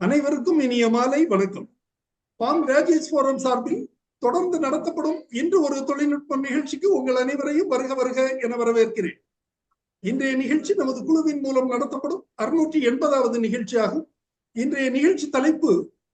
அனைவருக்கும் இனிய மாலை வணக்கம். பாம் கிராஜுவேட் போரம் சார்பில் தொடர்ந்து நடத்தப்படும் இன்று ஒரு தொழில்நுட்ப நிகழ்ச்சிக்கு உங்கள் அனைவரையும் வருக வருக என வரவேற்கிறேன். இன்றைய நிகழ்ச்சி நமது குழுவின் மூலம் நடத்தப்படும் அறுநூற்றி எண்பதாவது நிகழ்ச்சியாகும். இன்றைய நிகழ்ச்சி தலைப்பு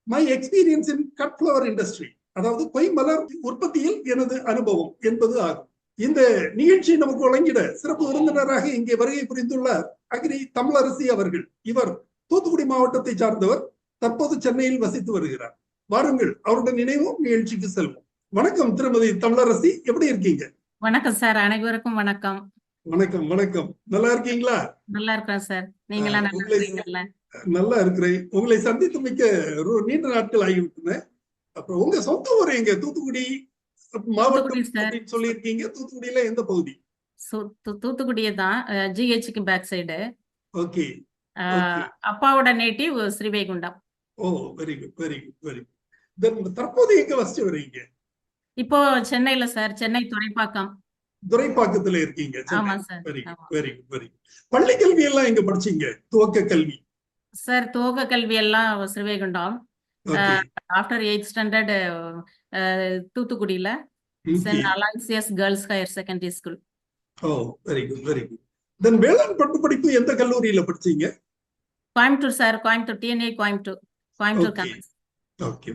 my experience in cut flower industry அதாவது கொய் மலர் உற்பத்தியில் எனது அனுபவம் என்பது ஆகும். இந்த நிகழ்ச்சியை நமக்கு வழங்கிட சிறப்பு விருந்தினராக இங்கே வருகை புரிந்துள்ளார் அக்ரி தமிழரசி அவர்கள். இவர் தூத்துக்குடி மாவட்டத்தை சார்ந்தவர் தற்போது சென்னையில் வசித்து வருகிறார். வாருங்கள் அவருடன் நினைவும் நிகழ்ச்சிக்கு செல்வோம். வணக்கம் திருமதி தமிழரசி எப்படி இருக்கீங்க? வணக்கம் சார் அனைவருக்கும் வணக்கம். வணக்கம் வணக்கம். நல்லா இருக்கீங்களா? நல்லா இருக்கிறேன் சார். நீங்களாம் நல்லா இருக்கிறேன். உங்களை சந்தித்து மிக்க நீண்ட நாட்கள் ஆகிவிட்டன. அப்புறம் உங்க சொந்த ஊர் எங்க? தூத்துக்குடி மாவட்டம் சொல்லியிருக்கீங்க. தூத்துக்குடியில எந்த பகுதி? தூத்துக்குடியே தான் ஜிஹெச்சுக்கு பேக் சைடு. ஓகே. அப்பாவோட native Srivaikuntam. Oh very good very good very good then தற்போது எங்க வசிச்சு வரீங்க? இப்போ சென்னையில சார் சென்னை துறைப்பாக்கம். துரைப்பாக்கத்துல இருக்கீங்க ஆமா sir very. Good very good very பள்ளி கல்வி எல்லாம் எங்க படிச்சீங்க? துவக்க கல்வி. சார் துவக்க கல்வி எல்லாம் ஸ்ரீவைகுண்டம். ஆஃப்டர் எயிட் ஸ்டாண்டர்ட் தூத்துக்குடியில. Saint Aloysius girls higher secondary school oh very good very good then வேளாண் பட்டு படிப்பு எந்த கல்லூரியில படிச்சீங்க? Coimbatore sir Coimbatore TNA Coimbatore Coimbatore. Okay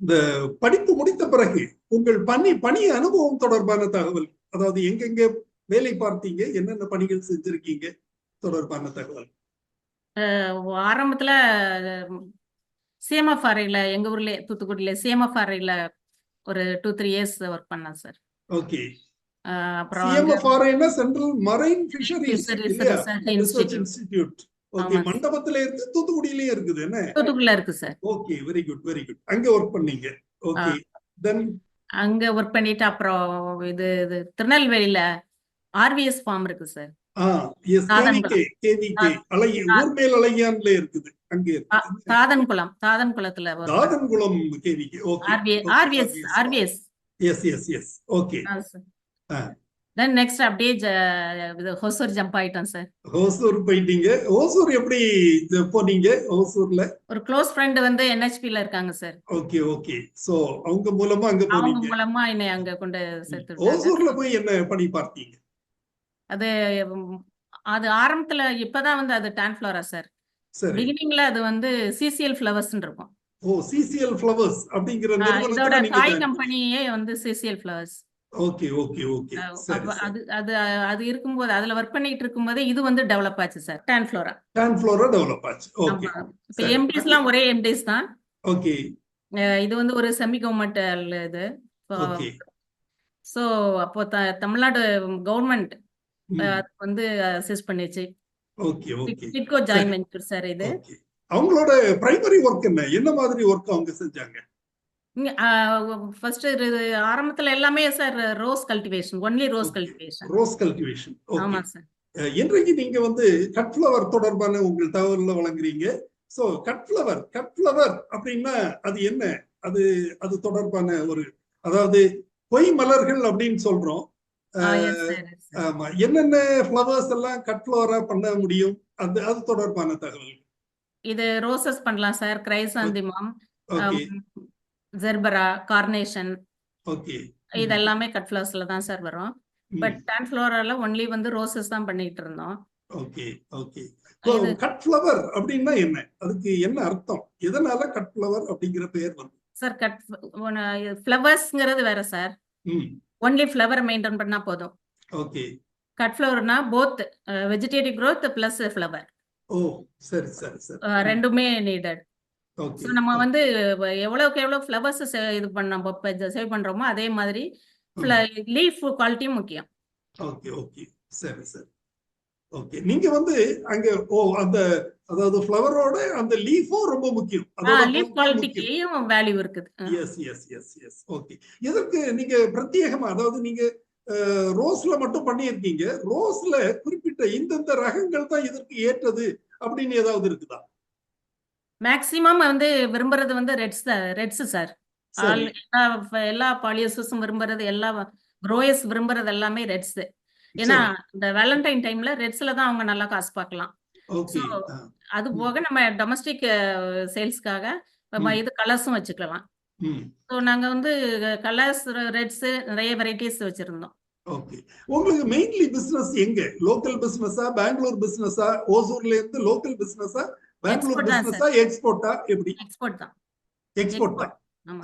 இந்த படிப்பு முடித்த பிறகு உங்கள் பணி பணி அனுபவம் தொடர்பான தகவல் அதாவது எங்கெங்க வேலை பார்த்தீங்க என்னென்ன பணிகள் செஞ்சிருக்கீங்க தொடர்பான தகவல்? ஆரம்பத்துல சிஎம்எஃப் அறையில எங்க ஊர்ல தூத்துக்குடியில சிஎம்எஃப் அறையில ஒரு டூ த்ரீ இயர்ஸ் ஒர்க் பண்ணேன் சார். ஓகே அப்புறம் central marine fisheries research. Institute okay. மண்டபத்துல இருக்கு தூத்துக்குடியிலயும் இருக்குது என்ன? தூத்துக்குடியில இருக்கு sir okay very good very good அங்க ஒர்க் பண்ணீங்க. ஓகே தென் அங்க ஒர்க் பண்ணிட்டு அப்புறம் இது இது திருநெல்வேலியில ஆர்விஎஸ் ஃபார்ம் இருக்கு sir Thathankulam தாதன்குளத்துல Thathankulam KVK okay RVS RVS yes yes yes okay. Then next அப்படியே ஹொசூர் ஜம்ப் ஆயிட்டோம் சார் ஓசூர் போயிட்டீங்க. ஓசூர் எப்படி போனீங்க? ஓசூர்ல ஒரு க்ளோஸ் ஃப்ரெண்ட் வந்து NHP-ல இருக்காங்க சார் ஓகே ஓகே சோ அவங்க மூலமா அங்க அவங்க போனீங்க. மூலமா என்னை அங்க கொண்டு சேர்த்து ஓசூர்ல போய் என்ன பணி பார்த்தீங்க? அது அது ஆரம்பத்துல இப்பதான் வந்து அது டான்ஃபிளவரா சார் சரி. பிகினிங்ல அது வந்து சிசிஎல் ஃபிளவர்ஸ் இருக்கும். ஓ சிசிஎல் ஃப்ளவர்ஸ் அப்படிங்கிற இதோட join கம்பெனியே வந்து CCL flowers okay okay okay. அது அது அது இருக்கும்போது அதுல ஒர்க் பண்ணிட்டு இருக்கும்போது இது வந்து டெவலப் ஆச்சு sir Tanflora Don Flora develop ஆச்சு. ஓகே. இப்ப. எம்டிஸ் எல்லாம் ஒரே எம்டிஸ் தான். ஓகே. இது வந்து ஒரு செமி கவர்மெண்டல் இது ஓகே. ஸோ அப்போ தமிழ்நாடு கவர்மெண்ட் வந்து அசிஸ்ட் பண்ணிச்சு. Okay okay. TIDCO joint venture sir இது. அவங்களோட பிரைமரி ஒர்க் என்ன? என்ன மாதிரி ஒர்க் அவங்க செஞ்சாங்க? ஃபர்ஸ்ட் ஆரம்பத்துல எல்லாமே sir rose cultivation only rose. Cultivation rose cultivation ஆமா சார். இன்றைக்கு நீங்க வந்து கட் ஃப்ளவர் தொடர்பான உங்கள் தகவல்ல வழங்குறீங்க. So cut flower cut flower அப்படின்னா அது என்ன? அது அது தொடர்பான ஒரு அதாவது பொய் மலர்கள் அப்படின்னு சொல்றோம். ஆமா. என்னென்ன ஃப்ளவர்ஸ் எல்லாம் கட் ஃப்ளவரா பண்ண முடியும்? அது அது தொடர்பான தகவல் இது ரோசஸ் பண்ணலாம் sir chrysanthemum okay. Gerbera carnation இது எல்லாமே கட் ஃபிளவர்ஸ்ல தான் சார் வரும். பட் டான் ஃபிளோரால ஒன்லி வந்து ரோசஸ் தான் பண்ணிட்டு இருந்தோம். ஓகே ஓகே கட் ஃப்ளவர் அப்படின்னா என்ன? அதுக்கு என்ன அர்த்தம்? எதனால கட் ஃப்ளவர் அப்படிங்கிற பெயர் வந்து சார் கட் ஃப்ளவர்ஸ்ங்கிறது வேற சார் ஒன்லி ஃப்ளவர் மெயின்டைன் பண்ணா போதும். Okay cut ஃப்ளவர்னா both vegetative growth plus flower oh சரி சரி சரி. ரெண்டுமே நீடட் நம்ம வந்து எவ்வளவுக்கு எவ்வளவு ஃப்ளவர்ஸ் இது பண்ண சேவ் பண்றோமோ அதே மாதிரி லீஃப் குவாலிட்டியும் முக்கியம். ஓகே ஓகே சரி சரி. ஓகே நீங்க வந்து அங்க ஓ அந்த அதாவது ஃப்ளவரோட அந்த லீஃபும் ரொம்ப முக்கியம். லீஃப் குவாலிட்டிக்கும் வேல்யூ இருக்குது. Yes yes yes yes okay இதற்கு நீங்க பிரத்யேகமா அதாவது நீங்க ரோஸ்ல மட்டும் பண்ணியிருக்கீங்க. ரோஸ்ல குறிப்பிட்ட இந்தந்த ரகங்கள் தான் இதற்கு ஏற்றது அப்படின்னு ஏதாவது இருக்குதா? மேக்சிமம் வந்து விரும்புறது வந்து ரெட்ஸ் ரெட்ஸ் சார். எல்லா எல்லா பாலியஸஸும் விரும்புறது எல்லா க்ரோயர்ஸ் விரும்புறது எல்லாமே ரெட்ஸ் ஏன்னா இந்த வேலண்டைன் டைம்ல ரெட்ஸ்ல தான் அவங்க நல்லா காசு பார்க்கலாம். அது போக நம்ம டொமஸ்டிக் சேல்ஸ்க்காக. இது கலர்ஸும் வச்சுக்கலாம். ஸோ நாங்க வந்து கலர்ஸ் ரெட்ஸ் நிறைய வெரைட்டிஸ் வச்சிருந்தோம். ஓகே. உங்களுக்கு மெயின்லி பிசினஸ் எங்க? லோக்கல் பிசினஸா பெங்களூர் பிசினஸா ஓசூர்ல இருந்து லோக்கல் பிசினஸா பெங்களூர் பிசினஸா எக்ஸ்போர்ட்டா எப்படி? எக்ஸ்போர்ட் தான். எக்ஸ்போர்ட் தான்.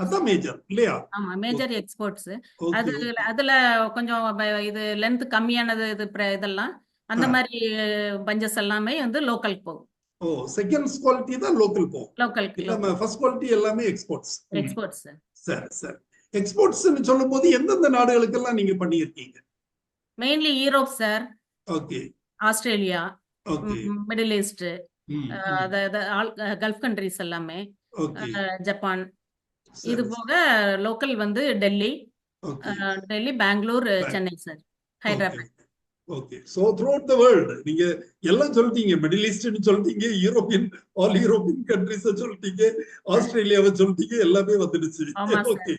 அதான் மேஜர் இல்லையா? ஆமா மேஜர் எக்ஸ்போர்ட்ஸ் அது அதுல கொஞ்சம் இது லென்த் கம்மியானது இது இதெல்லாம் அந்த. மாதிரி பஞ்சஸ் எல்லாமே வந்து லோக்கல் போகும். ஓ செகண்ட் குவாலிட்டி தான் லோக்கல் போகும். லோக்கலுக்கு இல்லாம ஃபர்ஸ்ட் குவாலிட்டி எல்லாமே எக்ஸ்போர்ட்ஸ் எக்ஸ்போர்ட்ஸ் சரி சரி. எக்ஸ்போர்ட்ஸ்னு சொல்லும் போது எந்தெந்த நாடுகளுக்கெல்லாம் நீங்க பண்ணியிருக்கீங்க? Mainly Europe sir okay Australia. Okay middle east gulf countries எல்லாமே. ஜப்பான். இது போக லோக்கல் வந்து Delhi. Delhi Bangalore Chennai sir. Hyderabad. Okay. So through the world நீங்க எல்லாம் சொல்லிட்டீங்க. மிடில் ஈஸ்ட்னு சொல்லிட்டீங்க யூரோப்பியன் ஆல் யூரோப்பியன் கண்ட்ரிஸ் சொல்லிட்டீங்க ஆஸ்திரேலியாவை சொல்லிட்டீங்க எல்லாமே வந்துடுச்சு. Okay.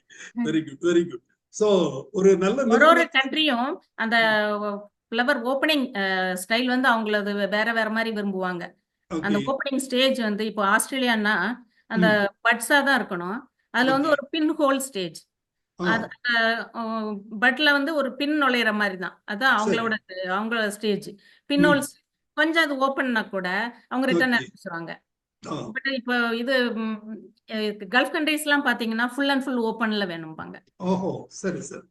Very good very good so ஒரு நல்ல ஒரு கண்ட்ரியும் அந்த ஃப்ளவர் ஓப்பனிங் ஸ்டைல் வந்து அவங்களது வேற வேற மாதிரி விரும்புவாங்க. அந்த ஓப்பனிங் ஸ்டேஜ் வந்து இப்போ ஆஸ்திரேலியான்னா அந்த பட்ஸா தான் இருக்கணும். அதுல வந்து. ஒரு பின் ஹோல் ஸ்டேஜ் பட்ல வந்து ஒரு பின் நுழையிற மாதிரி தான். அதான் அவங்களோட அவங்களோட ஸ்டேஜ் பின் ஹோல் கொஞ்சம் அது ஓப்பன்னா கூட அவங்க ரிட்டர்ன் Okay. ஆரம்பிச்சிருவாங்க பட் இப்போ இது கல்ஃப் கண்ட்ரீஸ்லாம் பாத்தீங்கன்னா ஃபுல் அண்ட் ஃபுல் ஓப்பன்ல வேணும்பாங்க. ஓஹோ. சரி சரி.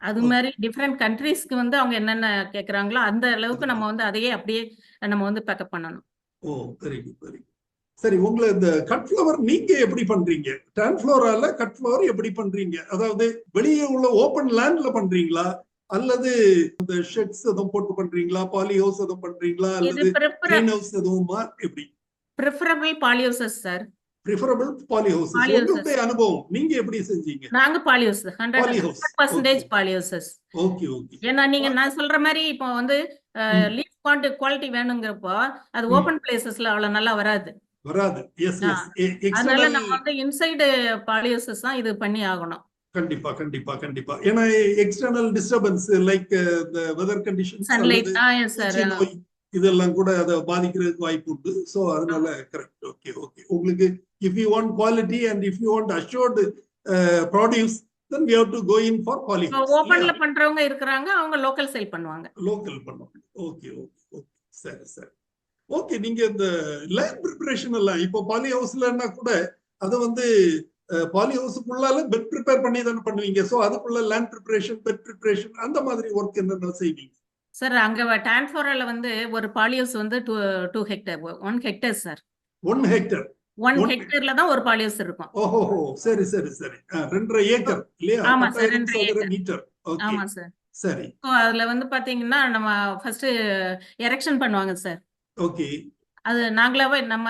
அது. மாதிரி டிஃப்ரெண்ட் கண்ட்ரீஸ்க்கு வந்து அவங்க என்னென்ன கேக்குறாங்களோ அந்த அளவுக்கு நம்ம வந்து அதையே அப்படியே நம்ம வந்து பேக்கப் பண்ணணும். ஓ வெரி குட் வெரி குட் சரி உங்களை இந்த கட் ஃப்ளவர் நீங்க எப்படி பண்றீங்க? டான் ஃப்ளோரால கட் ஃப்ளவர் எப்படி பண்றீங்க? அதாவது வெளியே உள்ள ஓப்பன் லேண்ட்ல பண்றீங்களா? அல்லது இந்த ஷெட்ஸ் எதுவும் போட்டு பண்றீங்களா? பாலி ஹவுஸ் எதுவும் பண்றீங்களா? அல்லது ஹவுஸ் எதுவுமா? எப்படி? Preferable polyhouses sir preferable poly house Poly houses. உங்களுடைய அனுபவம். நீங்க எப்படி செஞ்சீங்க? நாங்க polyhouse hundred. Percentage. Polyhouses okay okay ஏன்னா நீங்க நான் சொல்ற மாதிரி இப்போ வந்து. லீஃப் குவான்டி குவாலிட்டி வேணுங்கிறப்போ அது. ஓபன் பிளேசஸ்ல அவ்வளவு நல்லா வராது. வராது. எஸ். எஸ் அதனால நம்ம வந்து இன்சைடு பாலியோசஸ் தான் இது பண்ணி ஆகணும். கண்டிப்பா கண்டிப்பா கண்டிப்பா. ஏன்னா எக்ஸ்டர்னல் டிஸ்டர்பன்ஸ் லைக் இந்த வெதர் கண்டிஷன்ஸ் சன்லைட் இதெல்லாம் கூட அதை பாதிக்கிறதுக்கு வாய்ப்பு உண்டு. சோ அதனால கரெக்ட் ஓகே ஓகே உங்களுக்கு if you want quality and if you want assured produce then we have to go in for poly இப்போ ஓபன்ல பண்றவங்க இருக்கிறாங்க அவங்க லோக்கல் சேல் பண்ணுவாங்க. லோக்கல் பண்ணுவோம் ஓகே ஓகே ஓகே சரி சரி. ஓகே நீங்க இந்த லேண்ட் ப்ரிப்பரேஷன் எல்லாம் இப்போ பாலி ஹவுஸ்லன்னா கூட அதை வந்து பாலி ஹவுஸுக்குள்ளால பெட் ப்ரிப்பேர் பண்ணி தானே பண்ணுவீங்க. சோ அதுக்குள்ள லேண்ட் ப்ரிப்பரேஷன் பெட் ப்ரிப்பரேஷன் அந்த மாதிரி ஒர்க் என்னென்ன செய்வீங்க? சார் அங்க டான்ஃபோரால வந்து ஒரு பாலியோஸ் வந்து two two hectare one hectare sir one hectare one ஹெக்டேர்ல தான் ஒரு பாலியோஸ் இருக்கும். ஓஹோ சரி சரி சரி. ரெண்டரை ஏக்கர் இல்லையா? ஆமா சார், ரெண்டரை ஏக்கர். மீட்டர். ஆமா சார். சரி. அதுல வந்து பாத்தீங்கன்னா நம்ம ஃபர்ஸ்ட் எரெக்ஷன் பண்ணுவாங்க சார். ஓகே. அது நாங்களாவே நம்ம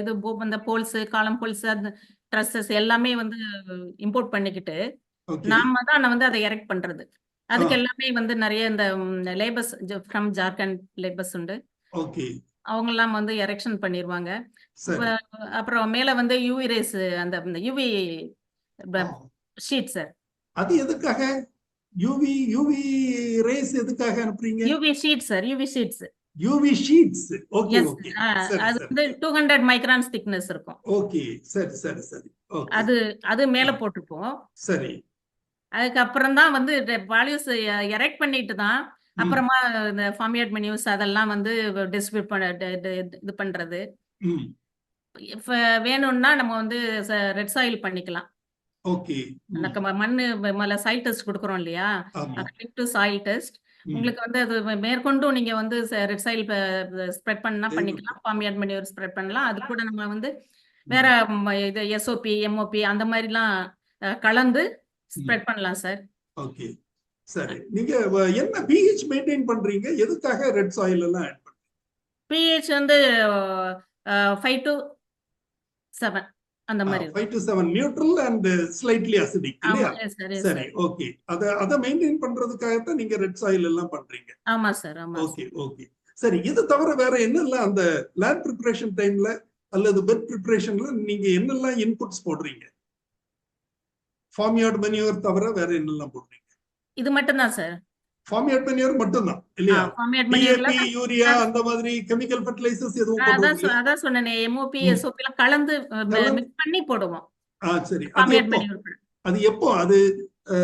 இது இந்த போல்ஸ் காலம் போல்ஸ் அந்த ட்ரெஸ்ஸஸ் எல்லாமே வந்து இம்போர்ட் பண்ணிக்கிட்டு நாம தான் வந்து அதை எரெக்ட் பண்றது. அதுக்கு. எல்லாமே வந்து நிறைய இந்த லேபர்ஸ் ஃப்ரம் ஜார்க்கண்ட் லேபர்ஸ் உண்டு. அவங்க எல்லாம் வந்து எரெக்ஷன் பண்ணிடுவாங்க அப்புறம் மேல வந்து யூவி ரேஸ் அந்த யூவி. ஷீட் சார் அது எதுக்காக? யூவி யூவி ரேஸ் எதுக்காக அனுப்புறீங்க? UV sheet sir UV sheets UV sheets okay okay அது வந்து சரி டூ ஹண்ட்ரட் மைக்ரான்ஸ் திக்னஸ் இருக்கும். ஓகே சரி சரி சரி. அது அது மேல ஆ. போட்டிருப்போம் சரி. அதுக்கப்புறம் தான் வந்து வால்யூஸ் எரெக்ட் பண்ணிட்டு தான் அப்புறமா இந்த ஃபார்மியட் மெனியூஸ் அதெல்லாம் வந்து டிஸ்ட்ரிபியூட் பண்ண இது பண்றது. வேணும்னா நம்ம வந்து ரெட் சாயில் பண்ணிக்கலாம். ஓகே. மண்ணு மேல சாயில் டெஸ்ட் கொடுக்குறோம் இல்லையா? டு சாயில் டெஸ்ட் உங்களுக்கு வந்து அது மேற்கொண்டும் நீங்க வந்து ரெட் சாயில் ஸ்ப்ரெட் பண்ணா. பண்ணிக்கலாம். ஃபார்மியட் மெனியூர் ஸ்ப்ரெட் பண்ணலாம். அது கூட நம்ம வந்து வேற இது எஸ்ஓபி எம்ஓபி அந்த மாதிரிலாம் கலந்து ஸ்ப்ரெட் பண்ணலாம் சார் ஓகே. சரி. நீங்க என்ன பிஹெச் மெயின்டைன் பண்றீங்க? எதுக்காக ரெட் சாயில் எல்லாம் ஆட் பண்றீங்க? பிஹெச் வந்து ஃபைவ் டு செவன் அந்த மாதிரி இருக்கும். Five to seven neutral and slightly acidic இல்லையா? சார் ஓகே அத அத மெயின்டைன் பண்றதுக்காகத்தான் நீங்க ரெட் சாயில் எல்லாம் பண்றீங்க. ஆமா சார் ஆமா ஓகே ஓகே சரி இது தவிர வேற என்னெல்லாம் அந்த லேண்ட் ப்ரிப்பரேஷன் டைம்ல அல்லது பெட் ப்ரிப்பரேஷன்ல நீங்க என்னெல்லாம் இன்புட்ஸ் போடுறீங்க? ஃபார்ம் யார்ட் மெனியூர் தவிர வேற என்னெல்லாம் போடுறீங்க? இது மட்டும் தான் சார் ஃபார்மியேட் மேனியர் மட்டும்தான் இல்லையா? டிஏபி யூரியா அந்த மாதிரி கெமிக்கல் ஃபர்டிலைசர்ஸ் எதுவும் அதான் அதான் சொன்னேனே எம்ஓபி. எஸ்ஓபி கலந்து மிக்ஸ் பண்ணி போடுவோம். ஆ சரி. அது எப்போ? அது எப்போ? அது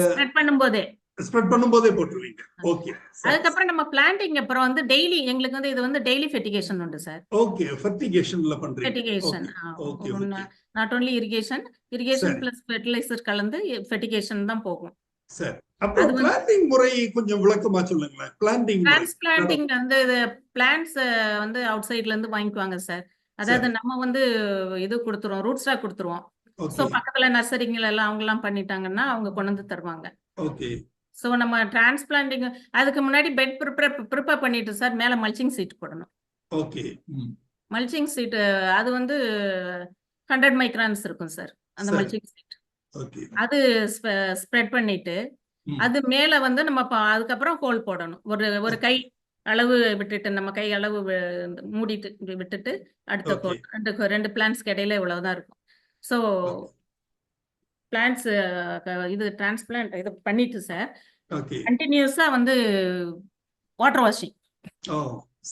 ஸ்ப்ரெட் பண்ணும்போதே. ஸ்ப்ரெட் பண்ணும்போதே போட்டுருவீங்க. ஓகே அதுக்கப்புறம் நம்ம பிளான்டிங் அப்புறம் வந்து டெய்லி எங்களுக்கு வந்து இது வந்து டெய்லி ஃபெர்டிகேஷன் உண்டு சார் ஓகே ஃபர்டிகேஷன்ல பண்றீங்க. Fertigation okay not only irrigation irrigation. Plus fertilizer கலந்து ஃபெர்டிகேஷன் தான் போகும். சரி. வந்து- பிளான்டிங் முறை கொஞ்சம் விளக்கமா சொல்லுங்களேன். பிளான்டிங் டிரான்ஸ்பிளான்டிங் வந்து இது பிளான்ட்ஸ் வந்து அவுட் சைட்ல இருந்து வாங்கிக்குவாங்க சார். அதாவது நம்ம வந்து இது கொடுத்துருவோம் ரூட் ஸ்டாக் கொடுத்துருவோம். ஸோ பக்கத்துல நர்சரிங்கள் எல்லாம் அவங்க எல்லாம் பண்ணிட்டாங்கன்னா அவங்க கொண்டு வந்து தருவாங்க. ஓகே ஸோ நம்ம டிரான்ஸ்பிளான்டிங் அதுக்கு முன்னாடி பெட் ப்ரிப்பேர் ப்ரிப்பேர் பண்ணிட்டு சார் மேலே மல்ச்சிங் சீட் போடணும். ஓகே மல்ச்சிங் சீட் அது வந்து ஹண்ட்ரட் மைக்ரான்ஸ் இருக்கும் சார் அந்த. மல்ச்சிங் சீட் ஓகே அது ஸ்ப்ரெட் பண்ணிட்டு. அது மேல வந்து நம்ம அதுக்கப்புறம் ஹோல் போடணும். ஒரு ஒரு கை அளவு விட்டுட்டு நம்ம கை அளவு மூடிட்டு விட்டுட்டு அடுத்த. ஹோல் ரெண்டு ரெண்டு பிளான்ஸ்க்கு இடையில இவ்வளவுதான் இருக்கும். ஸோ பிளான்ஸ் இது டிரான்ஸ்பிளான்ட் இது பண்ணிட்டு சார். கண்டினியூஸா வந்து வாட்டர் வாஷிங். ஓ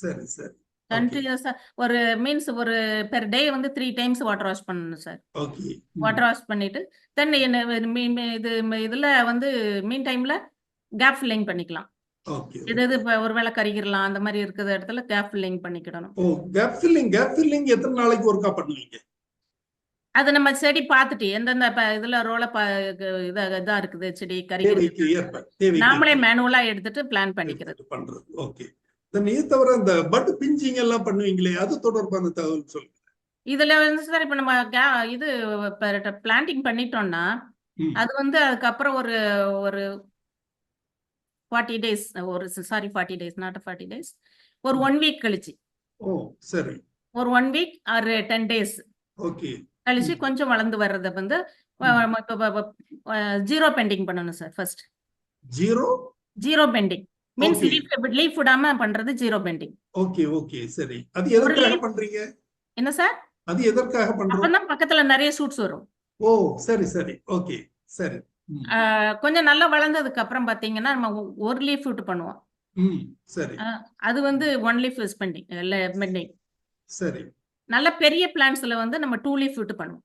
சரி சரி. கண்டினியூஸா ஒரு மீன்ஸ் ஒரு பெர் டே வந்து த்ரீ டைம்ஸ் வாட்டர் வாஷ் பண்ணணும் சார் ஓகே வாட்டர் வாஷ் பண்ணிட்டு தென் என்ன இது இதுல வந்து மீன் டைம்ல கேப் ஃபில்லிங் பண்ணிக்கலாம். ஓகே இது இது ஒருவேளை கறிக்கிறலாம் அந்த மாதிரி இருக்கிற இடத்துல கேப் ஃபில்லிங் பண்ணிக்கிடணும். ஓ கேப் ஃபில்லிங் கேப் ஃபில்லிங் எத்தனை நாளைக்கு ஒருக்கா பண்ணுவீங்க? அது நம்ம செடி பார்த்துட்டு எந்தெந்த இதுல ரோல இதா இருக்குது செடி தேவைக்கு நாமளே மேனுவலா எடுத்துட்டு பிளான் பண்ணிக்கிறது. எடுத்துட்டு பண்றது ஓகே தென் இது தவிர இந்த பட் பிஞ்சிங் எல்லாம் பண்ணுவீங்களே அது தொடர்பான தகவல் சொல்லுங்க. இதுல வந்து சார் இப்ப நம்ம இது பிளான்டிங் பண்ணிட்டோம்னா. அது வந்து அதுக்கப்புறம் ஒரு ஒரு ஃபார்ட்டி டேஸ் ஒரு sorry forty days not forty days ஒரு ஒன் வீக் கழிச்சு. ஓ சரி. ஒரு one week or ten days okay. கழிச்சு. கொஞ்சம் வளர்ந்து வர்றத வந்து ஜீரோ பெண்டிங் பண்ணணும் sir first zero zero pending means. Leaf leaf விடாம பண்றது ஜீரோ பெண்டிங் ஓகே ஓகே சரி. அது எதற்காக பண்றீங்க? என்ன சார் அது எதற்காக பண்றோம்? அப்பதான் பக்கத்துல நிறைய ஷூட்ஸ் வரும். ஓ சரி சரி. ஓகே சரி. கொஞ்சம் நல்லா வளர்ந்ததுக்கு அப்புறம் பாத்தீங்கன்னா நம்ம ஒரு லீஃப் விட்டு பண்ணுவோம். சரி. அது வந்து ஒன் லீஃப் பெண்டிங் பெண்டிங் சரி. நல்ல பெரிய பிளான்ஸ்ல வந்து நம்ம டூ லீஃப் விட்டு பண்ணுவோம்.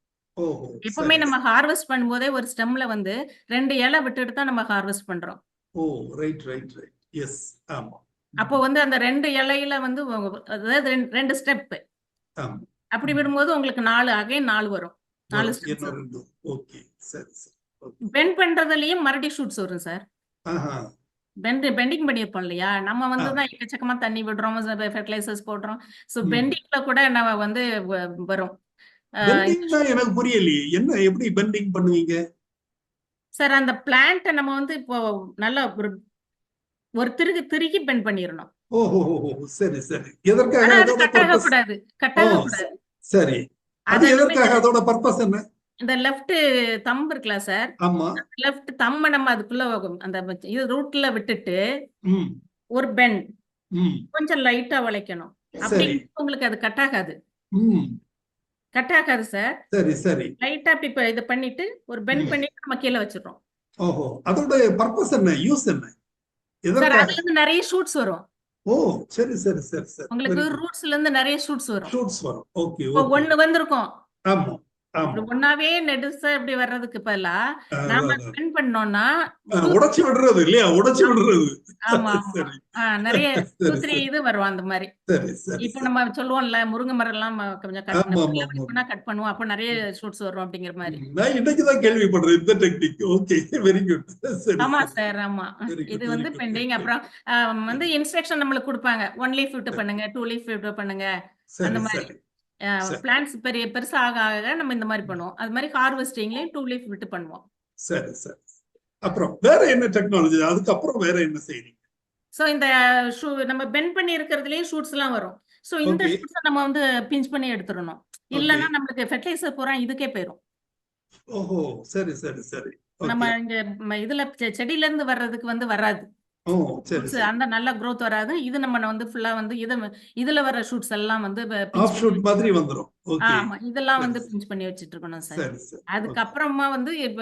எப்பவுமே. நம்ம ஹார்வெஸ்ட் பண்ணும்போதே ஒரு ஸ்டெம்ல வந்து ரெண்டு இலை விட்டுட்டு தான் நம்ம ஹார்வெஸ்ட் பண்றோம். ஓ ரைட் ரைட் ரைட் எஸ் ஆமா. அப்போ வந்து அந்த ரெண்டு இலையில வந்து அதாவது ரெண்டு- ஸ்டெப் அப்படி விடும்போது உங்களுக்கு நாலு அகைன் நாலு வரும். நாலு. ரெண்டும் ஓகே. சரி பெண்ட் பண்றதுலயும் மறுபடி ஷூட்ஸ் வரும் சார் பெண்ட் பெண்டிங் பண்ணியிருப்போம் இல்லையா? நம்ம வந்து. தான் எக்கச்சக்கமா தண்ணி விடுறோம் ஃபெர்டிலைசர்ஸ் போடுறோம். ஸோ. பெண்டிங்ல கூட நம்ம வந்து வரும். எனக்கு புரியலையே. என்ன எப்படி பெண்டிங் பண்ணுவீங்க? சார் அந்த பிளான்ட்டை நம்ம வந்து இப்போ நல்லா ஒரு திருகு திருகி பெண்ட் பண்ணிடணும் ஓஹோ சரி சரி. எதற்காக கட்டாக கூடாது கட்டாக கூடாது சரி. அது எதற்காக அதோட பர்பஸ் என்ன? இந்த லெஃப்ட் தம் இருக்குல்ல சார் லெஃப்ட் தம்ம நம்ம அதுக்குள்ள அந்த இது ரூட்ல விட்டுட்டு ஒரு பென் கொஞ்சம் லைட்டா வளைக்கணும். அப்படி உங்களுக்கு அது கட் ஆகாது. கட் ஆகாது சார் சரி. சரி லைட்டா இப்ப இதை பண்ணிட்டு ஒரு ம். பண்ணிட்டு நம்ம கீழே வச்சிடுறோம். ஓஹோ. அதோட பர்பஸ் என்ன? யூஸ் என்ன? இருந்து நிறைய ஷூட்ஸ் வரும். ஓ சரி சரி சரி சரி. உங்களுக்கு ரூட்ஸ்ல இருந்து நிறைய ஷூட்ஸ் வரும். ஷூட்ஸ் வரும். ஓகே ஒண்ணு வந்திருக்கும். ஆமா. ஒண்ணாவே நெடுசா இப்படி வர்றதுக்கு பதிலா நாம அதான். பெண்ட் பண்ணோம்னா உடைச்சு விடுறது இல்லையா? உடைச்சு விடுறது. ஆமா நிறைய டூ சரி த்ரீ சரி. இது வரும் அந்த மாதிரி. இப்போ நம்ம சொல்லுவோம்ல முருங்கை மரம் எல்லாம் கொஞ்சம் கட் ஆமா, ஆமா, ஆமா. பண்ண கட் பண்ணுவோம். அப்போ நிறைய ஷூட்ஸ் வரும் அப்படிங்கிற மாதிரி. நான் இன்னைக்குதான் கேள்விப்படுறேன் இந்த டெக்னிக் ஓகே வெரி குட் ஆமா சரி. ஆமா. இது வந்து. பெண்டிங். அப்புறம் வந்து இன்ஸ்ட்ரக்ஷன் நம்மளுக்கு கொடுப்பாங்க. ஒன் லீஃப் விட்டு பண்ணுங்க டூ லீஃப் விட்டு பண்ணுங்க. அந்த மாதிரி. பிளான்ஸ் பெரிய பெருசா ஆக ஆக நம்ம இந்த மாதிரி பண்ணுவோம். அது மாதிரி ஹார்வெஸ்டிங்லயும் டூ லீஃப் விட்டு பண்ணுவோம். சரி சரி. அப்புறம் வேற என்ன டெக்னாலஜி அதுக்கப்புறம் வேற என்ன செய்றீங்க சோ இந்த ஷூ நம்ம பெண்ட் பண்ணி இருக்கிறதுலயும் ஷூட்ஸ் எல்லாம் வரும். சோ இந்த. ஷூட்ஸ் நம்ம வந்து பிஞ்ச் பண்ணி எடுத்துடணும். இல்லைன்னா நம்மளுக்கு ஃபெர்டிலைசர் பூரா இதுக்கே போயிடும் ஓஹோ சரி சரி சரி. நம்ம இங்க இதுல செடியில இருந்து வர்றதுக்கு வந்து வராது. ஓ சரி அந்த நல்ல growth வராது. இது நம்ம வந்து ஃபுல்லா வந்து இது இதுல வர ஷூட்ஸ் எல்லாம் வந்து ஆஃப் ஷூட் மாதிரி வந்துரும். ஓகே ஆமா இதெல்லாம் வந்து. பிஞ்ச் பண்ணி வச்சிட்டு இருக்கணும் சார் அதுக்கப்புறமா வந்து இப்ப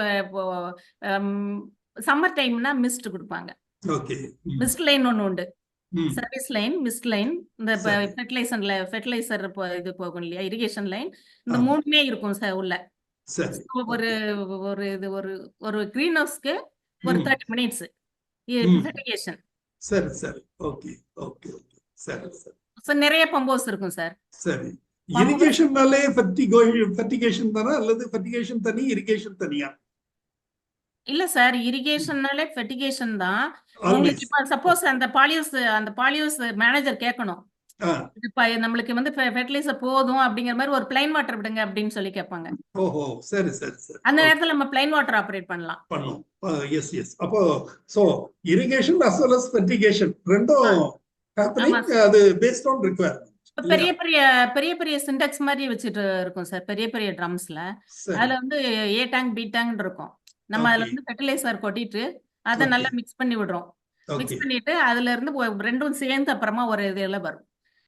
சம்மர் டைம்னா மிஸ்ட் கொடுப்பாங்க. ஓகே மிஸ்ட் லைன் ஒண்ணு உண்டு. சர்வீஸ் லைன் மிஸ்ட் லைன் இந்த சரி. ஃபெர்டிலைசர்ல ஃபெர்டிலைசர் இது போகும் இல்லையா? இரிகேஷன் லைன் இந்த. மூணுமே இருக்கும் சார் உள்ள. ஒரு ஒரு இது ஒரு ஒரு கிரீன் ஹவுஸ்க்கு ஒரு. தேர்ட்டி மினிட்ஸ் சரி சரி. Okay okay okay. சரி சரி. ஸோ நிறைய பம்போஸ் இருக்கும் சார். சரி. இரிகேஷன்னாலே ஃபெர்டிகேஷன் தானே? அல்லது ஃபெர்டிகேஷன் தனி இரிகேஷன் தனியா? இல்ல சார் இரிகேஷன்னாலே ஃபெர்டிகேஷன் தான். ஆல்வேஸ் உங்களுக்கு இப்ப சப்போஸ் அந்த பாலியூஸ் அந்த பாலியூஸ் மேனேஜர் கேட்கணும். நம்மளுக்கு வந்து ஃபெர்டிலைசர் போதும் அப்படிங்கிற மாதிரி ஒரு பிளைன் வாட்டர் விடுங்க அப்படின்னு சொல்லி கேட்பாங்க. ஓஹோ சரி சரி சரி. அந்த நேரத்துல நம்ம பிளைன் வாட்டர் ஆப்ரேட் பண்ணலாம். பண்ணும். எஸ் எஸ் அப்போ so irrigation as well as fertigation ரெண்டும். அது பேஸ்ட் ஆன் ரிக்வயர்மெண்ட் பெரிய பெரிய பெரிய பெரிய சின்டெக்ஸ் மாதிரி வச்சுட்டு இருக்கும் சார் பெரிய பெரிய ட்ரம்ஸ்ல அதுல வந்து ஏ டேங்க் பி டேங்க் இருக்கும். நம்ம அதுல. வந்து ஃபெர்டிலைசர் கொட்டிட்டு அதை. நல்லா மிக்ஸ் பண்ணி விடுறோம். மிக்ஸ் பண்ணிட்டு அதுல இருந்து ரெண்டும் சேர்ந்து அப்புறமா ஒரு இதுல வரும்.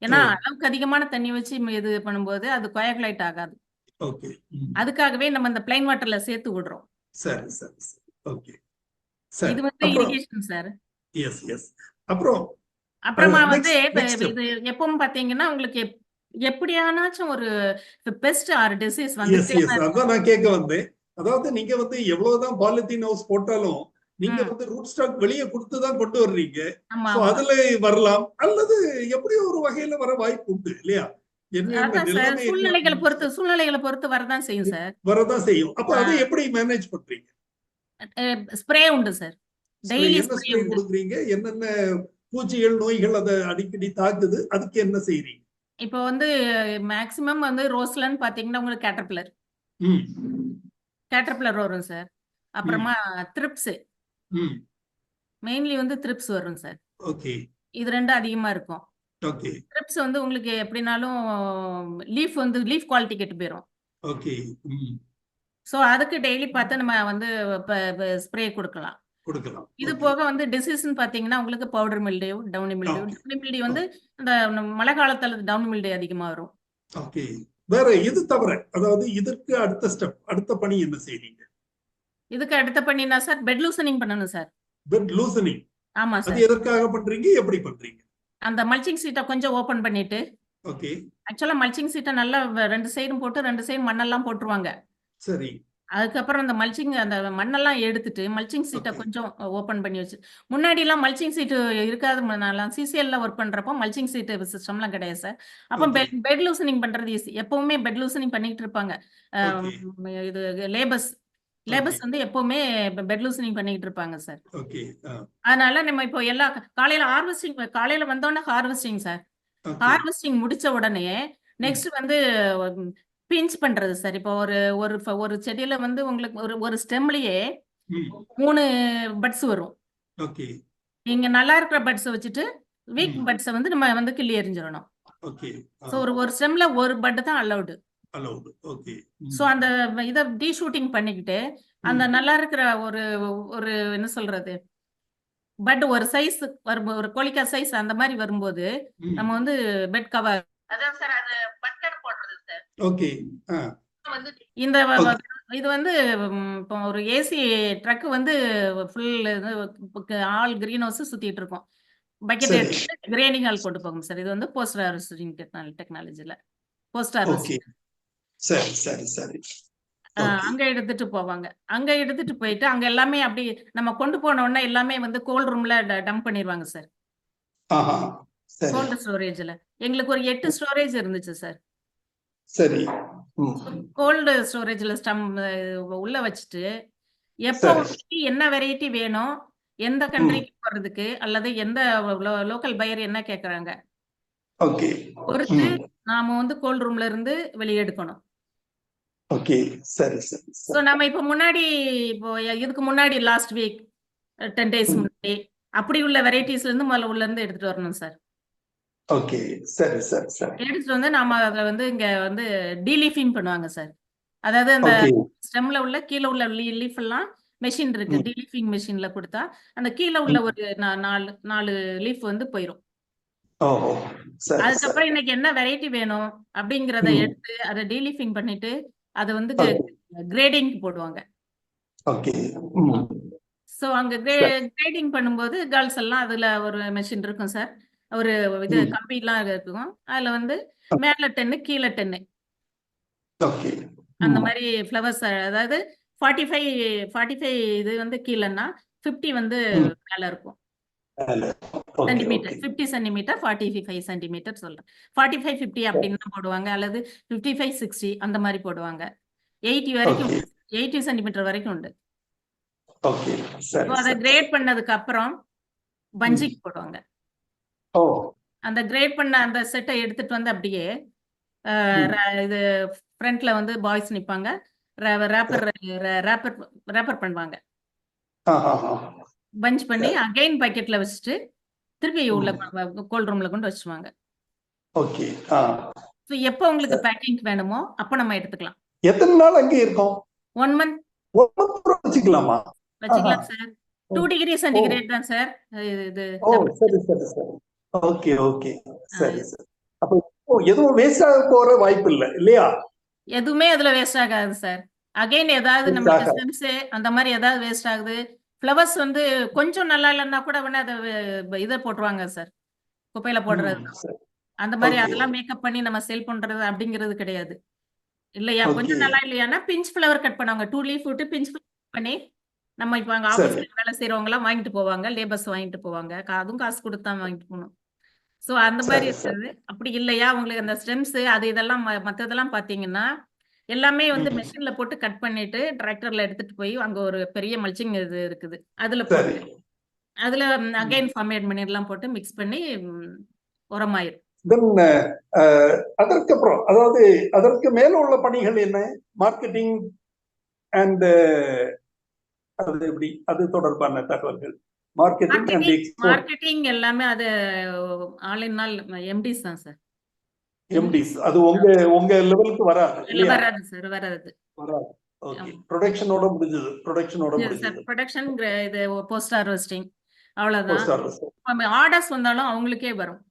ஏன்னா. அளவுக்கு அதிகமான தண்ணி வச்சு இது பண்ணும்போது அது கொயகுலைட் ஆகாது. ஓகே. அதுக்காகவே நம்ம இந்த பிளைன் வாட்டர்ல சேர்த்து விடுறோம். சரி சரி ஓகே. இது வந்து இரிகேஷன் சார் எஸ் எஸ் அப்புறம் அப்புறமா வந்து. இது எப்பவும் பாத்தீங்கன்னா உங்களுக்கு எப்- எப்படியானாச்சும் ஒரு பெஸ்ட் ஆர் டிசீஸ் இருக்கும். அதான் நான் கேட்க வந்தேன். அதாவது நீங்க வந்து எவ்வளவுதான் பாலித்தீன் ஹவுஸ் போட்டாலும் நீங்க. வந்து ரூட் ஸ்டாக் வெளியே கொடுத்து தான் கொண்டு வர்றீங்க. அதுல வரலாம். அல்லது எப்படி ஒரு வகையில வர வாய்ப்பு உண்டு இல்லையா? சூழ்நிலைகளை பொறுத்து சூழ்நிலைகளை பொறுத்து வரதான் செய்யும் சார். வரதான் செய்யும். அப்ப அதை. எப்படி மேனேஜ் பண்றீங்க? ஸ்ப்ரே உண்டு சார். டெய்லி ஸ்ப்ரே கொடுக்குறீங்க? என்னென்ன பூச்சிகள் நோய்கள் அதை அடிக்கடி தாக்குது? அதுக்கு என்ன செய்றீங்க? இப்போ வந்து மேக்சிமம் வந்து ரோஸ்லன்னு பாத்தீங்கன்னா உங்களுக்கு கேட்டர்பில்லர் ம். கேட்டர்பில்லர் வரும் சார். அப்புறமா த்ரிப்ஸ் மெயின்லி வந்து த்ரிப்ஸ் வரும் சார் ஓகே இது ரெண்டும் அதிகமா இருக்கும். ஓகே த்ரிப்ஸ் வந்து உங்களுக்கு எப்படினாலும் லீஃப் வந்து லீஃப் குவாலிட்டி கெட்டு போயிடும் ஓகே ஸோ அதுக்கு டெய்லி பார்த்து நம்ம வந்து ஸ்ப்ரே கொடுக்கலாம். கொடுக்கலாம். இது. போக வந்து டிசீஸ்னு பார்த்தீங்கன்னா உங்களுக்கு powder mildew downy mildew. Downy mildew வந்து இந்த மழை காலத்துல டவுனி மில்டியூ அதிகமா வரும். ஓகே வேற இது தவிர அதாவது இதற்கு அடுத்த ஸ்டெப் அடுத்த பணி என்ன செய்றீங்க? இதுக்கு அடுத்த பண்ணினா சார்? பெட் லூசனிங் பண்ணணும் சார். பெட் லூசனிங் ஆமா அது சார். எதற்காக பண்றீங்க? எப்படி பண்றீங்க? அந்த மல்ச்சிங் சீட்டை கொஞ்சம் ஓபன் பண்ணிட்டு ஓகே. ஆக்சுவலா மல்ச்சிங் சீட்டை நல்லா ரெண்டு சைடும் போட்டு ரெண்டு சைடு மண்ணெல்லாம் போட்டுருவாங்க. சரி. அதுக்கப்புறம் அந்த மல்ச்சிங் அந்த மண்ணெல்லாம் எடுத்துட்டு மல்ச்சிங் சீட்டை. கொஞ்சம் ஓபன் பண்ணி வச்சு முன்னாடி எல்லாம் மல்ச்சிங் சீட்டு இருக்காது சிசிஎல்ல ஒர்க் பண்றப்போ மல்ச்சிங் சீட்டு சிஸ்டம்லாம் கிடையாது சார். அப்போ. பெட் லூசனிங் பண்றது ஈஸி எப்பவுமே பெட் லூசனிங் பண்ணிட்டு இருப்பாங்க. இது லேபர்ஸ் லேபர்ஸ் வந்து எப்பவுமே பெட் லூசனிங் பண்ணிட்டு இருப்பாங்க சார் அதனால நம்ம இப்போ எல்லா காலையில ஹார்வெஸ்டிங் காலையில வந்தோடனே ஹார்வெஸ்டிங் சார் ஹார்வெஸ்டிங் முடிச்ச உடனே நெக்ஸ்ட் வந்து பிஞ்ச் பண்றது சார் இப்போ ஒரு ஒரு ஒரு செடியில வந்து உங்களுக்கு ஒரு ஒரு ஸ்டெம்லயே மூணு பட்ஸ் வரும். நீங்க நல்லா இருக்கிற பட்ஸை வச்சுட்டு வீக். பட்ஸை வந்து நம்ம வந்து கிள்ளி எறிஞ்சிடணும். ஓகே ஸோ ஒரு ஒரு ஸ்டெம்ல ஒரு பட் தான் அலௌடு அலௌடு ஓகே ஸோ அந்த இதை டீ ஷூட்டிங் பண்ணிக்கிட்டு அந்த நல்லா இருக்கிற ஒரு ஒரு என்ன சொல்றது? பட் ஒரு சைஸ் வரும் ஒரு கோழிக்கா சைஸ் அந்த மாதிரி வரும்போது நம்ம வந்து பெட் கவர் அதான் சார் அது பட்டர் போடுறது சார் ஓகே வந்து இந்த இது வந்து இப்போ ஒரு ஏசி ட்ரக் வந்து ஃபுல் ஆல் கிரீன் ஹவுஸ் சுத்திட்டு இருக்கோம். பக்கெட். எடுத்து கிரேனிங் ஆல் கொண்டு போகும் சார் இது வந்து போஸ்ட் ஹார்வெஸ்டிங் டெக்னாலஜில போஸ்ட் ஹார்வெஸ்டிங் சரி சரி சரி. அங்க எடுத்துட்டு போவாங்க. அங்க எடுத்துட்டு போயிட்டு அங்க எல்லாமே அப்படி நம்ம கொண்டு போன உடனே எல்லாமே வந்து கோல்ட் ரூம்ல டம்ப் பண்ணிடுவாங்க சார். கோல்டு ஸ்டோரேஜ்ல எங்களுக்கு ஒரு எட்டு ஸ்டோரேஜ் இருந்துச்சு சார். சரி கோல்டு ஸ்டோரேஜ்ல ஸ்டம் உள்ள வச்சுட்டு எப்போ என்ன வெரைட்டி வேணும் எந்த கண்ட்ரிக்கு போறதுக்கு அல்லது எந்த லோக்கல் பையர் என்ன கேக்குறாங்க? பொறுத்து நாம வந்து கோல்ட் ரூம்ல இருந்து வெளியே எடுக்கணும். ஓகே சரி சரி சரி. நம்ம இப்போ முன்னாடி இப்போ இதுக்கு முன்னாடி லாஸ்ட் வீக் டென் டேஸ் முன்னாடி அப்படி உள்ள வெரைட்டிஸ்ல இருந்து முதல்ல உள்ள இருந்து எடுத்துட்டு வரணும் சார் ஓகே சரி சரி சரி. எடுத்துட்டு வந்து நாம அதுல வந்து இங்க வந்து டீலீஃபிங் பண்ணுவாங்க சார் அதாவது அந்த ஸ்டெம்ல உள்ள கீழே உள்ள லீஃப் எல்லாம் மெஷின் இருக்கு. டீலீஃபிங் மெஷின்ல கொடுத்தா அந்த கீழே உள்ள ஒரு நாலு நாலு லீஃப் வந்து போயிடும் அதுக்கப்புறம் இன்னைக்கு என்ன வெரைட்டி வேணும் அப்படிங்கறத. எடுத்து அதை டீலீஃபிங் பண்ணிட்டு அதை வந்து கிரேடிங் போடுவாங்க. ஸோ அங்க கிரேடிங் பண்ணும்போது கேர்ள்ஸ் எல்லாம் அதுல ஒரு மெஷின் இருக்கும் சார் ஒரு இது. கம்பிலாம் இருக்கும். அதுல வந்து மேல டென்னு கீழே டென்னு அந்த மாதிரி ஃப்ளவர்ஸ் அதாவது ஃபார்ட்டி ஃபைவ் ஃபார்ட்டி ஃபைவ் இது வந்து கீழேன்னா ஃபிஃப்டி வந்து. மேல இருக்கும். Centimetre fifty centimetre forty five centimetre சொல்றேன். ஃபார்ட்டி ஃபைவ் ஃபிஃப்டி அப்படின்னு போடுவாங்க அல்லது ஃபிஃப்டி ஃபைவ் சிக்ஸ்டி அந்த மாதிரி போடுவாங்க. எயிட்டி வரைக்கும் எயிட்டி சென்டிமீட்டர் வரைக்கும் உண்டு. அதை. கிரேட் பண்ணதுக்கு அப்புறம் பஞ்சிக்கு போடுவாங்க. அந்த கிரேட் பண்ண அந்த செட்டை எடுத்துட்டு வந்து அப்படியே இது ஃப்ரண்ட்ல வந்து பாய்ஸ் நிப்பாங்க. ரேப்பர் ரேப்பர் ரேப்பர் பண்ணுவாங்க. பஞ்ச் பண்ணி அகைன் பக்கெட்ல வச்சுட்டு திருப்பி உள்ள ம். கோல்ட் ரூம்ல கொண்டு வச்சுருவாங்க. ஓகே ஸோ எப்போ உங்களுக்கு பேக்கிங் வேணுமோ அப்போ நம்ம எடுத்துக்கலாம். எத்தனை நாள் அங்கே இருக்கும்? ஒன் மந்த் month கூட வச்சுக்கலாமா? வச்சுக்கலாம் சார் டூ டிகிரி சென்டிகிரேட் தான் சார் இது சரி சரி சரி. ஓகே ஓகே சரி சரி. அப்போ எதுவும் வேஸ்ட் ஆக போற வாய்ப்பு இல்லை இல்லையா? எதுவுமே அதுல வேஸ்ட் ஆகாது சார் அகைன் ஏதாவது நம்ம. டிஸ்டன்ஸ் அந்த மாதிரி ஏதாவது வேஸ்ட் ஆகுது ஃப்ளவர்ஸ் வந்து கொஞ்சம் நல்லா இல்லைன்னா கூட வேணா அதை இதை போட்டுருவாங்க சார் குப்பையில போடுறது. அந்த மாதிரி. அதெல்லாம் மேக்கப் பண்ணி நம்ம சேல் பண்றது அப்படிங்கிறது கிடையாது இல்லையா. கொஞ்சம் நல்லா இல்லையானா பிஞ்ச் ஃப்ளவர் கட் பண்ணுவாங்க டூ லீஃப் விட்டு பிஞ்ச் பண்ணி நம்ம இப்போ அங்க சரி. ஆஃபீஸ்ல வேலை செய்யறவங்க எல்லாம் வாங்கிட்டு போவாங்க லேபர்ஸ் வாங்கிட்டு போவாங்க அதுவும் காசு கொடுத்து வாங்கிட்டு போகணும் ஸோ அந்த மாதிரி. இருக்குது அப்படி இல்லையா உங்களுக்கு அந்த ஸ்டெம்ஸ் அது இதெல்லாம் ம- மத்ததெல்லாம் பாத்தீங்கன்னா எல்லாமே வந்து. மெஷின்ல போட்டு கட் பண்ணிட்டு டிராக்டர்ல எடுத்துட்டு போய் அங்க ஒரு பெரிய மல்ச்சிங் இது இருக்குது. அதுல போட்டு அதுல அகைன் ஃபார்மேட் மணிலாம் போட்டு மிக்ஸ் பண்ணி உரமாயிரும். தென் அதற்கப்புறம் அதாவது அதற்கு மேல உள்ள பணிகள் என்ன? மார்க்கெட்டிங் அண்ட் அது எப்படி? அது தொடர்பான தகவல்கள். மார்க்கெட்டிங் மார்க்கெட்டிங் எல்லாமே அது ஆல் இன் ஆல் எம்டிஸ் தான் சார். எம்டிஸ் அது உங்க உங்க லெவலுக்கு வராது வராது சார் வராது. வராது. ஓகே ப்ரொடக்ஷனோட முடிஞ்சது. ப்ரொடக்ஷனோட சார் முடிஞ்சது. ப்ரொடக்ஷன் இது போஸ்ட் ஹார்வெஸ்டிங் அவ்வளவுதான். ஆர்டர்ஸ் வந்தாலும் அவங்களுக்கே வரும்.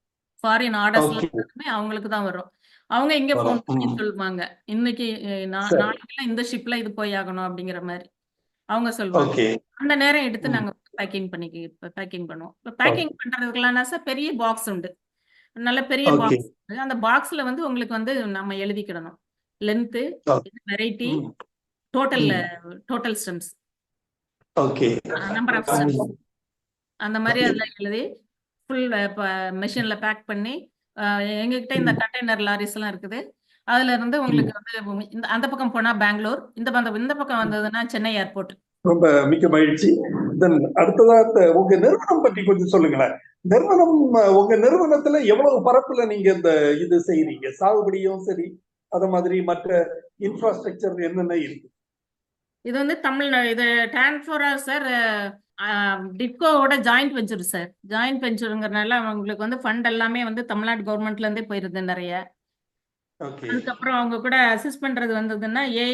ஃபாரின் ஆர்டர்ஸ் அவங்களுக்கு தான் வரும். அவங்க இங்க ம். சொல்லுவாங்க இன்னைக்கு அஹ், நா- சரி. நாளைக்கெல்லாம் இந்த ஷிப்ல இது போய் ஆகணும் அப்படிங்கிற மாதிரி. அவங்க சொல்லுவாங்க அந்த நேரம் எடுத்து. நாங்க பேக்கிங் பண்ணி பேக்கிங் பண்ணுவோம். பேக்கிங் பண்றதுக்கெல்லாம் சார் பெரிய பாக்ஸ் உண்டு. நல்ல பெரிய. பாக்ஸ் அந்த பாக்ஸ்ல வந்து உங்களுக்கு வந்து நம்ம எழுதிக்கிடணும். Okay. வெரைட்டி ம். Total total stems okay number of stems அந்த மாதிரி Okay. அதில் எழுதி ஃபுல் மெஷினில் பேக் பண்ணி எங்ககிட்ட இந்த கண்டெய்னர் லாரிஸ் எல்லாம் இருக்குது. அதுல இருந்து உங்களுக்கு வந்து அந்த பக்கம் போனா பெங்களூர் இந்த இந்த பக்கம் வந்ததுன்னா சென்னை ஏர்போர்ட் ரொம்ப மிக்க மகிழ்ச்சி. தென் அடுத்ததா உங்க நிறுவனம் பற்றி கொஞ்சம் சொல்லுங்களேன். நிறுவனம் உங்க நிறுவனத்துல எவ்வளவு பரப்புல நீங்க இந்த இது செய்றீங்க? சாகுபடியும் சரி அத மாதிரி மற்ற இன்ஃப்ராஸ்ட்ரக்சர் என்னென்ன இருக்கு? இது வந்து தமிழ்நாடு இது டிரான்ஸ்ஃபரா சார் டிட்கோவோட ஜாயிண்ட் வெஞ்சர் சார் ஜாயிண்ட் வெஞ்சருங்கிறனால அவங்களுக்கு வந்து ஃபண்ட் எல்லாமே வந்து தமிழ்நாடு கவர்மெண்ட்ல இருந்தே போயிருது நிறைய. அதுக்கப்புறம் அவங்க கூட அசிஸ்ட் பண்றது வந்ததுன்னா ஏ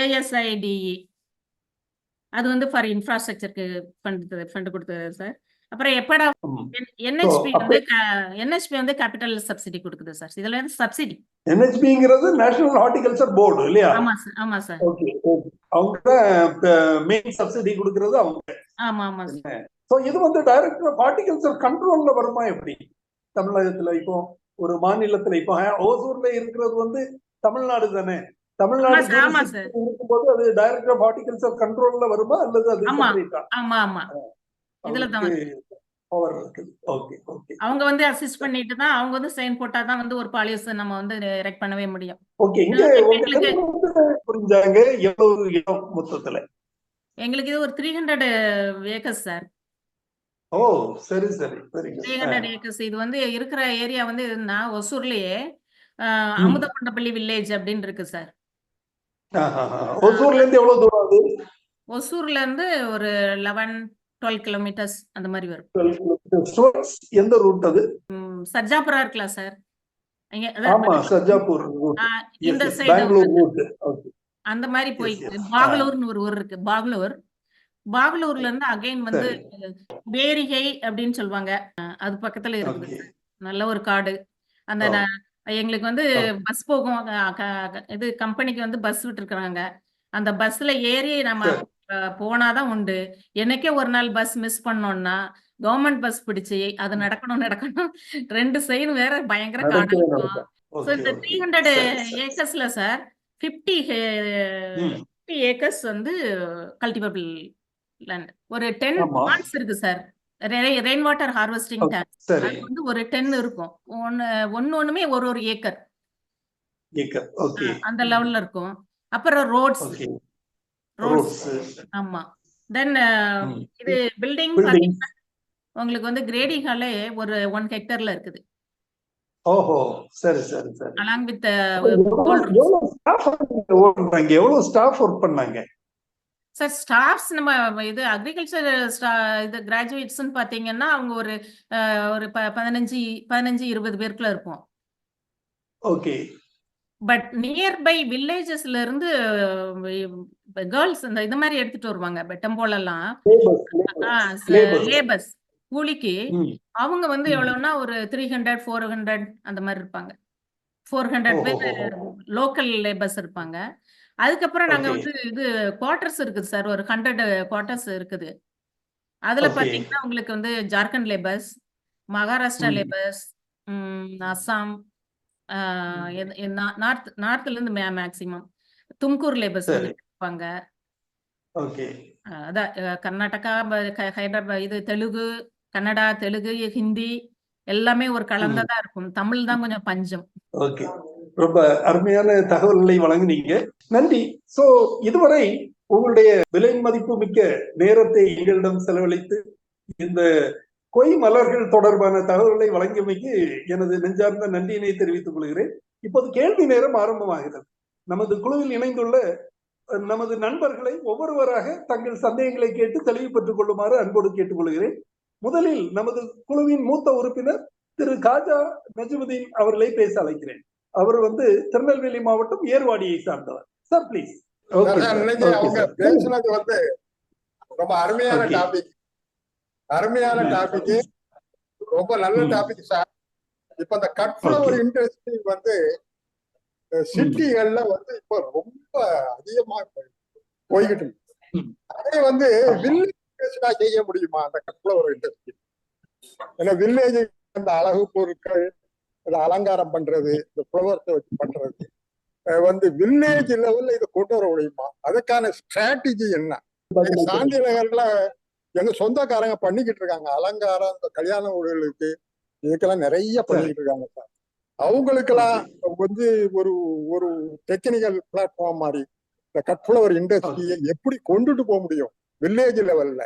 ஏஎஸ்ஐடிஇ அது வந்து ஃபார் இன்ஃப்ராஸ்ட்ரக்சருக்கு ஃபண்ட் ஃபண்ட் கொடுத்தது சார் அப்புறம் எப்படா என்ஹெச்பி வந்து என்ஹெச்பி வந்து கேபிட்டல் சப்சிடி கொடுக்குது சார் இதுல வந்து சப்சிடி என்ஹெச்பிங்கிறது நேஷனல் ஹார்டிகல்ச்சர் போர்டு இல்லையா? ஆமா சார் ஆமா சார் ஓகே அவங்க மெயின் சப்சிடி கொடுக்கறது அவங்க. ஆமா ஆமா சார் சோ இது வந்து டைரக்டர் ஹார்டிகல்ச்சர் கண்ட்ரோல்ல வருமா எப்படி? தமிழகத்துல இப்போ ஒரு மாநிலத்துல இப்போ ஓசூர்ல இருக்கிறது வந்து தமிழ்நாடு தானே? தமிழ்நாடு இருக்கும்போது அது டைரக்டர் ஆஃப் ஹார்டிகல்ச்சர் கண்ட்ரோல்ல வருமா அல்லது அது ஆமா. ஆமா இதுல தான் அவங்க வந்து அசிஸ்ட் பண்ணிட்டு தான் அவங்க வந்து சைன் போட்டா தான் வந்து ஒரு பாலிஸ் நம்ம வந்து எரெக்ட் பண்ணவே முடியும். ஓகே புரிஞ்சாங்க. எவ்வளவு மொத்தத்துல? எங்களுக்கு இது ஒரு த்ரீ ஹண்ட்ரட் ஏக்கர்ஸ் சார் ஓ சரி சரி. த்ரீ ஹண்ட்ரட் ஏக்கர்ஸ் இது வந்து இருக்கிற ஏரியா வந்து இதுன்னா ஒசூர்லயே. அமுதப்பண்டப்பள்ளி வில்லேஜ் அப்படின்னு இருக்கு சார் ஒசூர்ல இருந்து எவ்வளவு தூரம் அது? ஒசூர்ல இருந்து ஒரு லெவன் டுவெல் கிலோமீட்டர்ஸ் அந்த மாதிரி வரும். 12 kilometers. Towards எந்த ரூட் அது? சர்ஜாபுரா இருக்கலாம் சார். இந்த. சைடு அந்த மாதிரி போயிட்டு. பாகலூர்னு ஒரு ஊர் இருக்கு பாகலூர். பாகலூர்ல இருந்து அகைன் வந்து பேரிகை அப்படின்னு சொல்லுவாங்க. அது பக்கத்துல இருக்குது. ஓகே நல்ல ஒரு காடு. அந்த Oh. எங்களுக்கு வந்து. பஸ் போகும் இது கம்பெனிக்கு வந்து பஸ் விட்டுருக்குறாங்க அந்த பஸ்ல ஏறி நம்ம போனாதான் உண்டு எனக்கே ஒரு நாள் பஸ் மிஸ் பண்ணோம்னா கவர்மெண்ட் பஸ் பிடிச்சு அது நடக்கணும் நடக்கணும் ரெண்டு சைடு வேற பயங்கர காடா நடக்கவே இருக்கும் நடக்கும். ஸோ Okay, இந்த. Three hundred. ஏக்கர்ஸ்ல sir fifty. Fifty acres வந்து கல்டிவேபிள் லேண்ட் ஒரு டென் ஆமா. பாண்ட்ஸ் இருக்கு sir rain water harvesting tank அது வந்து ஒரு டென் இருக்கும். ஒன்னு ஒன்னு ஒண்ணுமே ஒரு ஒரு ஏக்கர். அந்த லெவல்ல இருக்கும். அப்புறம் ரோட்ஸ் ரோட்ஸ் ஆமா. தென். இது பில்டிங். பாத்தீங்கன்னா உங்களுக்கு வந்து கிரேடிங் ஹாலே ஒரு ஒன் ஹெக்டர்ல இருக்குது. ஓஹோ. சரி சரி சரி. அலாங் வித் எவ்வளவு ஸ்டாஃப் ஒர்க் பண்ணாங்க? சார் ஸ்டாஃப்ஸ் நம்ம இது அக்ரிகல்ச்சர் இது கிராஜுவேட்ஸ்னு பாத்தீங்கன்னா அவங்க ஒரு ஒரு ப- பதினஞ்சு பதினஞ்சு இருபது பேருக்குள்ள இருப்போம் ஓகே பட் நியர்பை வில்லேஜஸ்ல இருந்து கேர்ள்ஸ் இந்த இது மாதிரி எடுத்துட்டு வருவாங்க பெட்டம்போலெல்லாம். லேபர்ஸ் கூலிக்கு. அவங்க வந்து. எவ்வளவுன்னா ஒரு த்ரீ ஹண்ட்ரட் ஃபோர் ஹண்ட்ரட் அந்த மாதிரி இருப்பாங்க ஃபோர் ஹண்ட்ரட் பேர். லோக்கல் லேபர்ஸ் இருப்பாங்க அதுக்கப்புறம் நாங்க. வந்து இது குவார்டர்ஸ் இருக்குது சார் ஒரு ஹண்ட்ரட் குவார்டர்ஸ் இருக்குது. அதுல. பாத்தீங்கன்னா உங்களுக்கு வந்து ஜார்க்கண்ட் லேபர்ஸ் மகாராஷ்டிரா ம். லேபர்ஸ் அஸ்ஸாம் நார்த் நார்த்ல இருந்து மேக்சிமம் தும்கூர் லேபர்ஸ். இருப்பாங்க அதான் கர்நாடகா ஹைதராபாத் இது தெலுங்கு கன்னடா தெலுங்கு ஹிந்தி எல்லாமே ஒரு கலந்ததா இருக்கும். தமிழ் தான் கொஞ்சம் பஞ்சம். ஓகே ரொம்ப அருமையான தகவல்களை வழங்குனீங்க. நன்றி. சோ இதுவரை உங்களுடைய விலை மதிப்பு மிக்க நேரத்தை எங்களிடம் செலவழித்து இந்த கொய் மலர்கள் தொடர்பான தகவல்களை வழங்கியமைக்கு எனது நெஞ்சார்ந்த நன்றியினை தெரிவித்துக் கொள்கிறேன். இப்போது கேள்வி நேரம் ஆரம்பமாகிறது. நமது குழுவில் இணைந்துள்ள நமது நண்பர்களை ஒவ்வொருவராக தங்கள் சந்தேகங்களை கேட்டு தெளிவு பெற்றுக் கொள்ளுமாறு அன்போடு கேட்டுக்கொள்கிறேன். முதலில் நமது குழுவின் மூத்த உறுப்பினர் திரு காஜா நஜிமுதீன் அவர்களை பேச அழைக்கிறேன். அவர் வந்து திருநெல்வேலி மாவட்டம் ஏர்வாடியை சார்ந்தவர் சார் ப்ளீஸ் பேசுனது வந்து ரொம்ப அருமையான. டாபிக் அருமையான. டாபிக் ரொம்ப நல்ல. டாபிக் சார் இப்ப இந்த கட்ஃபிளவர். இண்டஸ்ட்ரி வந்து சிட்டிகள்ல வந்து இப்ப ரொம்ப அதிகமா போய்கிட்டு இருக்கு ம். அதே வந்து வில்லேஜ் செய்ய முடியுமா அந்த கட்ஃபிளவர் இண்டஸ்ட்ரி ஏன்னா வில்லேஜ் அந்த அழகு பொருட்கள் அலங்காரம் பண்றது இந்த ஃப்ளவர்ஸ் வச்சு பண்றது. வந்து வில்லேஜ் லெவல்ல இதை கொண்டு வர முடியுமா? அதுக்கான ஸ்ட்ராட்டஜி என்ன? சாந்தி நகர்ல எங்க சொந்தக்காரங்க பண்ணிக்கிட்டு இருக்காங்க. அலங்காரம் இந்த கல்யாண ஊழலுக்கு இதுக்கெல்லாம் நிறைய பண்ணிக்கிட்டு இருக்காங்க சார் அவங்களுக்கெல்லாம் வந்து ஒரு ஒரு டெக்னிக்கல் பிளாட்ஃபார்ம் மாதிரி இந்த கட்ஃபிளவர் இண்டஸ்ட்ரியை எப்படி கொண்டுட்டு போக முடியும்? வில்லேஜ் லெவல்ல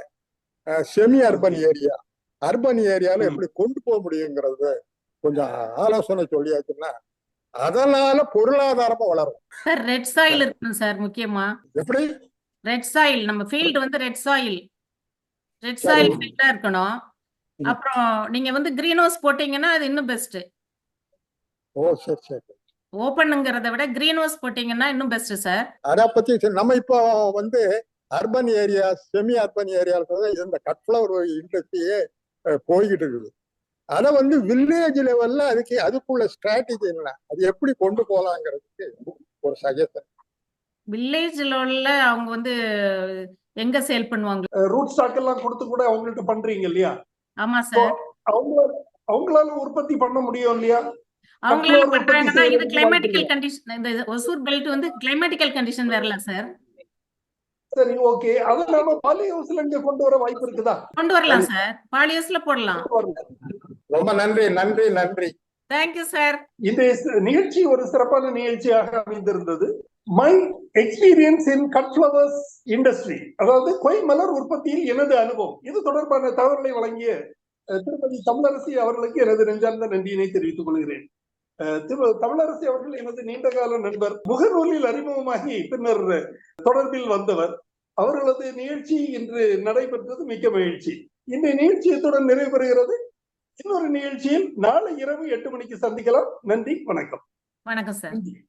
செமி அர்பன் ஏரியா அர்பன் ஏரியால. எப்படி கொண்டு போக முடியுங்கிறது கொஞ்சம் ஆலோசனை சொல்லியாச்சுன்னா அதனால பொருளாதாரமா வளரும். சார் ரெட் சாயில் இருக்கணும் சார் முக்கியமா. எப்படி? ரெட் சாயில் நம்ம ஃபீல்டு வந்து ரெட் சாயில் ரெட். சாயில் ஃபீல்டா இருக்கணும். அப்புறம் நீங்க வந்து கிரீன் ஹவுஸ் போட்டீங்கன்னா அது இன்னும் பெஸ்ட் ஓ சரி சரி. ஓப்பனுங்கிறத விட கிரீன் ஹவுஸ் போட்டீங்கன்னா இன்னும் பெஸ்ட் சார். அத பத்தி நம்ம இப்போ வந்து அர்பன் ஏரியா செமி அர்பன் ஏரியால இந்த கட்ஃபிளவர் இண்டஸ்ட்ரியே போய்கிட்டு இருக்குது. அத வந்து வில்லேஜ் லெவல்ல அதுக்கு அதுக்குள்ள ஸ்ட்ராட்டஜி என்ன? அது எப்படி கொண்டு போலாங்கிறதுக்கு ஒரு சஜஷன் வில்லேஜ்ல உள்ள அவங்க வந்து எங்க சேல் பண்ணுவாங்க? ரூட் ஸ்டாக் எல்லாம் கொடுத்து கூட அவங்கள்ட்ட பண்றீங்க இல்லையா? ஆமா சார் அவங்களால அவங்களால உற்பத்தி பண்ண முடியும் இல்லையா? அவங்களால பண்றாங்கன்னா இது கிளைமேட்டிக்கல் கண்டிஷன் இந்த ஒசூர் பெல்ட் வந்து கிளைமேட்டிக்கல் கண்டிஷன் வரல சார் சரி ஓகே அது நாம பாலி ஹவுஸ்ல இங்க கொண்டு வர வாய்ப்பு இருக்குதா? கொண்டு வரலாம் சார் பாலியஸ்ல போடலாம். ரொம்ப நன்றி நன்றி நன்றி. தேங்க்யூ சார் இந்த நிகழ்ச்சி ஒரு சிறப்பான நிகழ்ச்சியாக அமைந்திருந்தது. My experience in cut flowers industry அதாவது கொய் மலர் உற்பத்தியில் எனது அனுபவம். இது தொடர்பான தகவல்களை வழங்கிய திருமதி தமிழரசி அவர்களுக்கு எனது நெஞ்சார்ந்த நன்றியினை தெரிவித்துக் கொள்கிறேன். தமிழரசி அவர்கள் எனது நீண்டகால நண்பர் முகநூலில் அறிமுகமாகி பின்னர் தொடர்பில் வந்தவர். அவர்களது நிகழ்ச்சி இன்று நடைபெற்றது மிக்க மகிழ்ச்சி. இந்த நிகழ்ச்சி இத்துடன் நிறைவு பெறுகிறது இன்னொரு நிகழ்ச்சியில் நாளை இரவு எட்டு மணிக்கு சந்திக்கலாம். நன்றி வணக்கம். வணக்கம் சார். நன்றி.